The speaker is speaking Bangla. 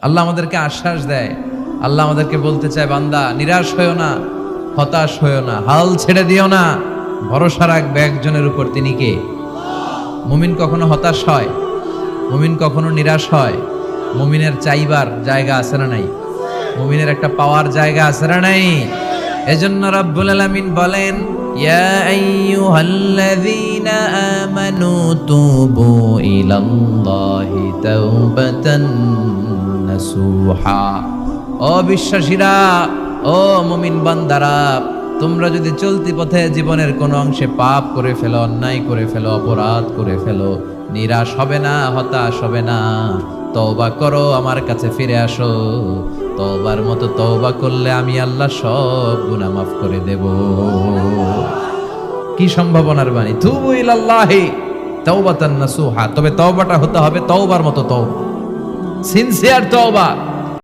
আল্লাহ আমাদেরকে আশ্বাস দেয়। আল্লাহ আমাদেরকে বলতে চায়, বান্দা, নিরাশ হয়েও না, হতাশ হয়েও না, হাল ছেড়ে দিও না। ভরসা রাখবে একজনের উপর, তিনি কে? মুমিন কখনো হতাশ হয়, মুমিন কখনো নিরাশ হয়। মুমিনের চাইবার জায়গা আছে না নাই? মুমিনের একটা পাওয়ার জায়গা আছে না নাই? এজন্য রাব্বুল আলামিন বলেন আমানু তুবু ইলাল্লাহি তাওবাতান। নাসুহা ও মুমিন বান্দারা, তোমরা যদি চলতি পথে জীবনের কোনো অংশে পাপ করে ফেলো, অন্যায় করে ফেলো, অপরাধ করে ফেলো, নিরাশ হবে না, হতাশ হবে না। তওবা করো, আমার কাছে ফিরে আসো। তওবার মতো তওবা করলে আমি আল্লাহ সব গুনাহ মাফ করে দেব। কি সম্ভাবনার বাণী? তুবু তবে তওবাটা হতে হবে তওবার মতো তওবা। সিনসিয়ার তওবা